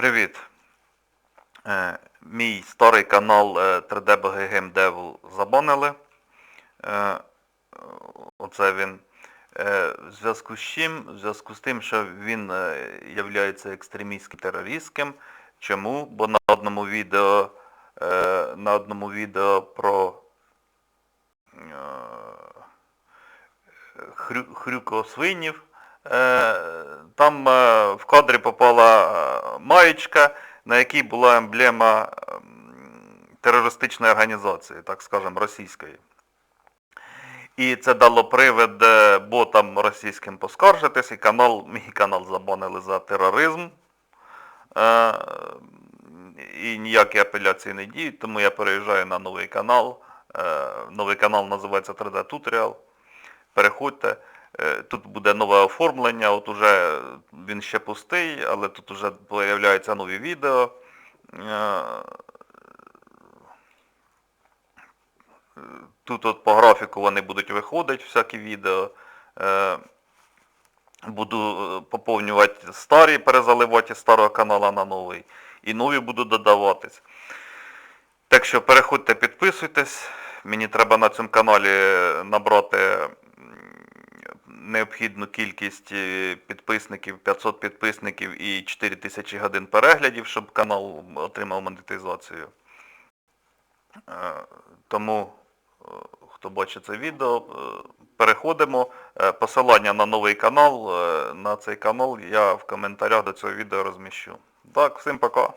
Привіт. Е, Мій старий канал е, 3D BG Devil забанили. Е, Оце він. Е, В зв'язку з чим? В зв'язку з тим, що він є екстремістським терористським. Чому? Бо на одному відео, на одному відео про хрю, хрюкосвинів. Там в кадрі попала маєчка, на якій була емблема ем, терористичної організації, так скажемо, російської. І це дало привид е, ботам російським поскаржитись, і канал, мій канал забанили за тероризм. Е, І ніякі апеляції не діють, тому я переїжджаю на новий канал. Е, Новий канал називається 3D Tutorial. Переходьте. Е, Тут буде нове оформлення, от уже він ще пустий, але тут вже з'являються нові відео. Е, Тут от по графіку вони будуть виходити, всякі відео. Е, Буду поповнювати старі, перезаливати старого каналу на новий. І нові будуть додаватись. Так що переходьте, підписуйтесь. Мені треба на цьому каналі набрати необхідну кількість е, підписників, 500 підписників і 4000 годин переглядів, щоб канал отримав монетизацію. Е, Тому, е, хто бачить це відео, переходимо. Посилання на новий канал, на цей канал я в коментарях до цього відео розміщу. Так, всім пока.